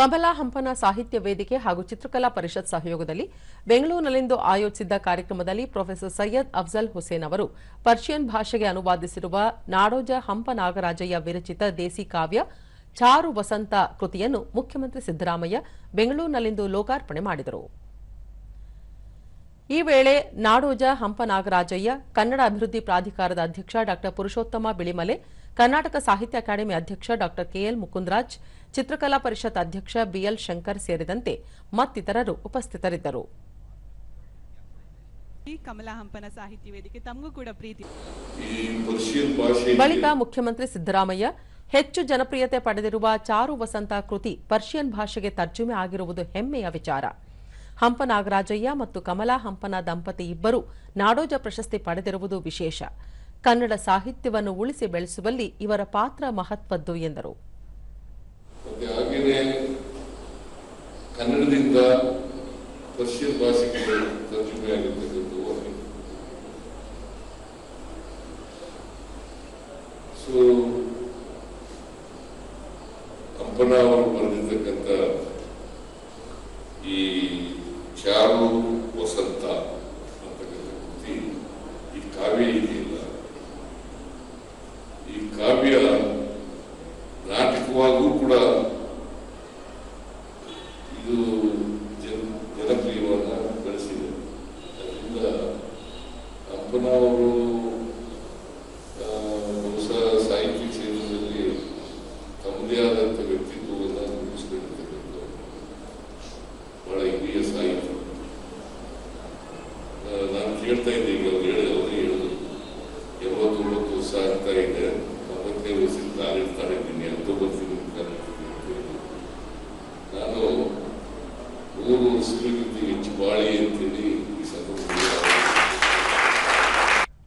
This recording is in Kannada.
ಕಮಲಾ ಹಂಪನ ಸಾಹಿತ್ಯ ವೇದಿಕೆ ಹಾಗೂ ಚಿತ್ರಕಲಾ ಪರಿಷತ್ ಸಹಯೋಗದಲ್ಲಿ ಬೆಂಗಳೂರಿನಲ್ಲಿಂದು ಆಯೋಜಿಸಿದ್ದ ಕಾರ್ಯಕ್ರಮದಲ್ಲಿ ಪ್ರೊಫೆಸರ್ ಸೈಯದ್ ಅಫ್ಜಲ್ ಹುಸೇನ್ ಅವರು ಪರ್ಷಿಯನ್ ಭಾಷೆಗೆ ಅನುವಾದಿಸಿರುವ ನಾಡೋಜ ಹಂಪ ನಾಗರಾಜಯ್ಯ ವಿರಚಿತ ದೇಸಿ ಕಾವ್ಯ ಚಾರು ವಸಂತ ಕೃತಿಯನ್ನು ಮುಖ್ಯಮಂತ್ರಿ ಸಿದ್ದರಾಮಯ್ಯ ಬೆಂಗಳೂರಿನಲ್ಲಿಂದು ಲೋಕಾರ್ಪಣೆ ಮಾಡಿದರು. ಈ ವೇಳೆ ನಾಡೋಜ ಹಂಪ ನಾಗರಾಜಯ್ಯ ಕನ್ನಡ ಅಭಿವೃದ್ಧಿ ಪ್ರಾಧಿಕಾರದ ಅಧ್ಯಕ್ಷ ಡಾ. ಪುರುಷೋತ್ತಮ ಬಿಳಿಮಲೆ ಕರ್ನಾಟಕ ಸಾಹಿತ್ಯ ಅಕಾಡೆಮಿ ಅಧ್ಯಕ್ಷ ಡಾ. ಕೆಎಲ್ ಮುಕುಂದರಾಜ್ ಚಿತ್ರಕಲಾ ಪರಿಷತ್ ಅಧ್ಯಕ್ಷ ಬಿಎಲ್ ಶಂಕರ್ ಸೇರಿದಂತೆ ಮತ್ತಿತರರು ಉಪಸ್ಥಿತರಿದ್ದರು. ಈ ಕಮಲಾ ಹಂಪನ ಸಾಹಿತ್ಯ ವೇದಿಕೆ ತಮಗೂ ಕೂಡ ಪ್ರೀತಿ. ಈ ಪರ್ಷಿಯನ್ ಭಾಷೆ ಬಳಿಕ ಮುಖ್ಯಮಂತ್ರಿ ಸಿದ್ದರಾಮಯ್ಯ ಹೆಚ್ಚು ಜನಪ್ರಿಯತೆ ಪಡೆದಿರುವ ಚಾರು ವಸಂತ ಕೃತಿ ಪರ್ಷಿಯನ್ ಭಾಷೆಗೆ ತರ್ಜುಮೆ ಆಗಿರುವುದು ಹೆಮ್ಮೆಯ ವಿಚಾರ. ಹಂಪ ನಾಗರಾಜಯ್ಯ ಮತ್ತು ಕಮಲಾ ಹಂಪನ ದಂಪತಿ ಇಬ್ಬರು ನಾಡೋಜ ಪ್ರಶಸ್ತಿ ಪಡೆದಿರುವುದು ವಿಶೇಷ. ಕನ್ನಡ ಸಾಹಿತ್ಯವನ್ನು ಉಳಿಸಿ ಬೆಳೆಸುವಲ್ಲಿ ಇವರ ಪಾತ್ರ ಮಹತ್ವದ್ದು, ಎಂದರು. ಕನ್ನಡದಿಂದ ಪರ್ಷಿಯನ್ ಭಾಷೆಗೆ ತರ್ಜುಮೆಯಾಗಿರ್ತಕ್ಕಂಥ ಸೊ ಅವರು ಬರೆದಿರ್ತಕ್ಕಂಥ ಈ ಚಾರು ವಸಂತ ಅಂತಕ್ಕಂಥ ಕೃತಿ ಈ ಕಾವ್ಯ ಇದೆಯಲ್ಲ ಈ ಕಾವ್ಯ ನಾಟಕವಾಗೂ ಕೂಡ ಇದು ಜನ ಜನಪ್ರಿಯವನ್ನ ಗಳಿಸಿದೆ ಅದರಿಂದ ಅಪ್ಪನವರು ಬಹುಶಃ ಸಾಹಿತ್ಯ ಕ್ಷೇತ್ರದಲ್ಲಿ ತಮ್ಮದೇ ಆದಂಥ ವ್ಯಕ್ತಿತ್ವವನ್ನು ರೂಪಿಸಿಕೊಂಡಿರ್ತಕ್ಕಂಥ ಬಹಳ ಹಿರಿಯ ಸಾಹಿತ್ಯ. ನಾನು ಕೇಳ್ತಾ ಇದ್ದೆ ಈಗ ಅವ್ರು ಒಂಬತ್ತನೇ ವಯಸ್ಸಿನ ತಾಳಿಡ್ತಾ ಇದ್ದೀನಿ ಹತ್ತೊಂಬತ್ತು ತಿಂಗಳ ಹೆಚ್ಚು ಬಾಳಿ ಅಂತ